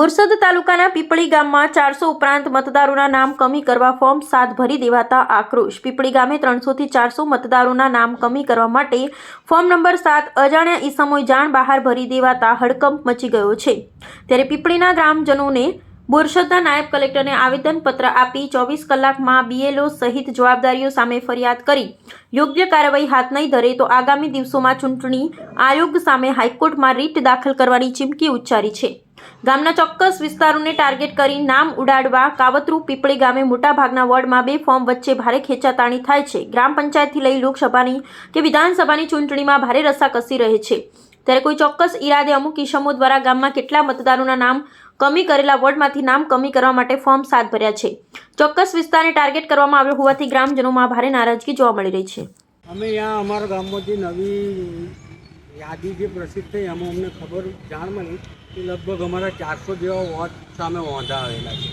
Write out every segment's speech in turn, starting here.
બોરસદ તાલુકાના પીપળી ગામમાં ચારસો ઉપરાંત મતદારોના નામ કમી કરવા ફોર્મ સાત ભરી દેવાતા આક્રોશ. પીપળી ગામે ત્રણસોથી ચારસો મતદારોના નામ કમી કરવા માટે ફોર્મ નંબર સાત અજાણ્યા ઈસમોએ જાણ બહાર ભરી દેવાતા હડકંપ મચી ગયો છે. ત્યારે પીપળીના ગ્રામજનોને બોરસદના નાયબ કલેક્ટરને આવેદનપત્ર આપી ચોવીસ કલાકમાં બીએલઓ સહિત જવાબદારીઓ સામે ફરિયાદ કરી. યોગ્ય કાર્યવાહી હાથ નહીં ધરે તો આગામી દિવસોમાં ચૂંટણી આયોગ સામે હાઈકોર્ટમાં રીટ દાખલ કરવાની ચીમકી ઉચ્ચારી છે. ગામના ચોક્કસ વિસ્તારોને ટાર્ગેટ કરી નામ ઉડાડવા કાવતરૂ પીપળી ગામે મોટાભાગના વોર્ડમાં બે ફોર્મ વચ્ચે ભારે ખેંચાતાણી થાય છે. ગ્રામ પંચાયતથી લઈ લોકસભાની કે વિધાનસભાની ચૂંટણીમાં ભારે રસાકસી રહે છે. ત્યારે કોઈ ચોક્કસ ઈરાદે અમુક ઇસમો દ્વારા ગામમાં કેટલા મતદારોના નામ કમી કરેલા વોર્ડમાંથી નામ કમી કરવા માટે ફોર્મ સાત ભર્યા છે. ચોક્કસ વિસ્તારને ટાર્ગેટ કરવામાં આવ્યો હોવાથી ગ્રામજનોમાં ભારે નારાજગી જોવા મળી રહી છે. અમે અમારા ગામમાંથી નવી યાદી જે પ્રસિદ્ધ થઈ એમાં અમને ખબર જાણ મળી કે લગભગ અમારા ચારસો જેવા વોટ સામે વાંધા આવેલા છે.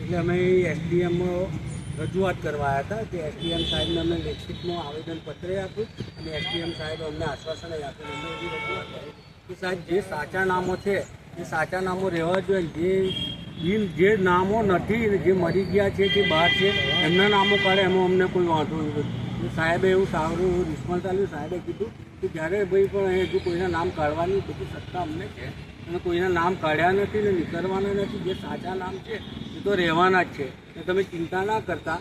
એટલે અમે એસડીએમમાં રજૂઆત કરવા આવ્યા હતા કે એસડીએમ સાહેબને અમે લેખિતમાં આવેદનપત્ર આપ્યું અને એસડીએમ સાહેબ અમને આશ્વાસન આપ્યું. અમે એવી રજૂઆત કરી કે સાહેબ, જે સાચા નામો છે, એ સાચા નામો રહેવા જોઈએ. જે બિલ, જે નામો નથી, જે મરી ગયા છે, જે બહાર છે, એમના નામો કાઢે એમાં અમને કોઈ વાંધો નથી સાહેબે એવું સારું એવું રિસ્પોન્સ સાહેબે કીધું કે જ્યારે ભાઈ પણ હજુ કોઈના નામ કાઢવાની બધી સત્તા અમને છે. અને કોઈના નામ કાઢ્યા નથી ને નીકળવાના નથી, જે સાચા નામ છે એ તો રહેવાના જ છે. ને તમે ચિંતા ના કરતા.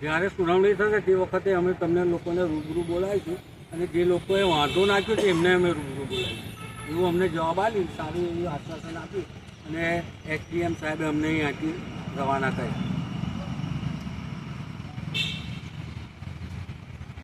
જ્યારે સુનાવણી થશે તે વખતે અમે તમને લોકોને રૂબરૂ બોલાવીશું અને જે લોકોએ વાંધો નાખ્યો છે એમને અમે રૂબરૂ બોલાવીશું. એવું અમને જવાબ આપી સારું એવું આશ્વાસન આપ્યું અને એસડીએમ સાહેબે અમને અહીંયાથી રવાના કર્યા.